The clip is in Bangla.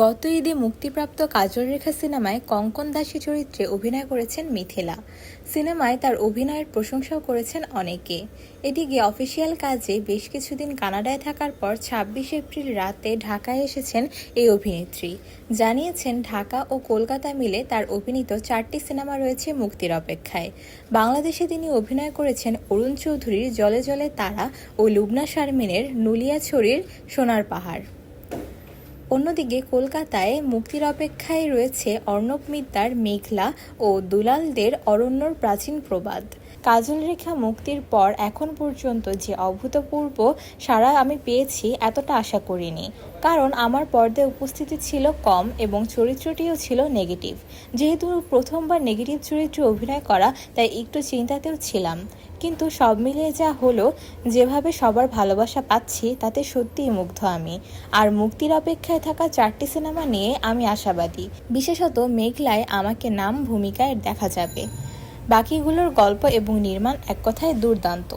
গত ঈদে মুক্তিপ্রাপ্ত কাজল রেখা সিনেমায় কঙ্কন দাসী চরিত্রে অভিনয় করেছেন মিথিলা। সিনেমায় তার অভিনয়ের প্রশংসাও করেছেন অনেকে। এদিকে অফিসিয়াল কাজে বেশ কিছুদিন কানাডায় থাকার পর ছাব্বিশ এপ্রিল রাতে ঢাকায় এসেছেন এই অভিনেত্রী। জানিয়েছেন, ঢাকা ও কলকাতা মিলে তার অভিনীত চারটি সিনেমা রয়েছে মুক্তির অপেক্ষায়। বাংলাদেশে তিনি অভিনয় করেছেন অরুণ চৌধুরীর জলে জলে তারা ও লুবনা শারমিনের নুলিয়াছড়ির সোনার পাহাড়। অন্যদিকে কলকাতায় মুক্তির অপেক্ষায় রয়েছে অর্ণব মিত্তার মেঘলা ও দুলালদের অরণ্যর প্রাচীন প্রবাদ। কাজল রেখা মুক্তির পর এখন পর্যন্ত যে অভূতপূর্ব সারা আমি পেয়েছি এতটা আশা করিনি। কারণ আমার পর্দায় উপস্থিতি ছিল কম এবং চরিত্রটিও ছিল নেগেটিভ। যেহেতু প্রথমবার নেগেটিভ চরিত্রে অভিনয় করা, তাই একটু চিন্তাতেও ছিলাম। কিন্তু সব মিলিয়ে যা হলো, যেভাবে সবার ভালোবাসা পাচ্ছি, তাতে সত্যিই মুগ্ধ আমি। আর মুক্তির অপেক্ষায় থাকা চারটি সিনেমা নিয়ে আমি আশাবাদী। বিশেষত মেঘলায় আমাকে নাম ভূমিকায় দেখা যাবে। বাকিগুলোর গল্প এবং নির্মাণ এক কথায় দুর্দান্ত।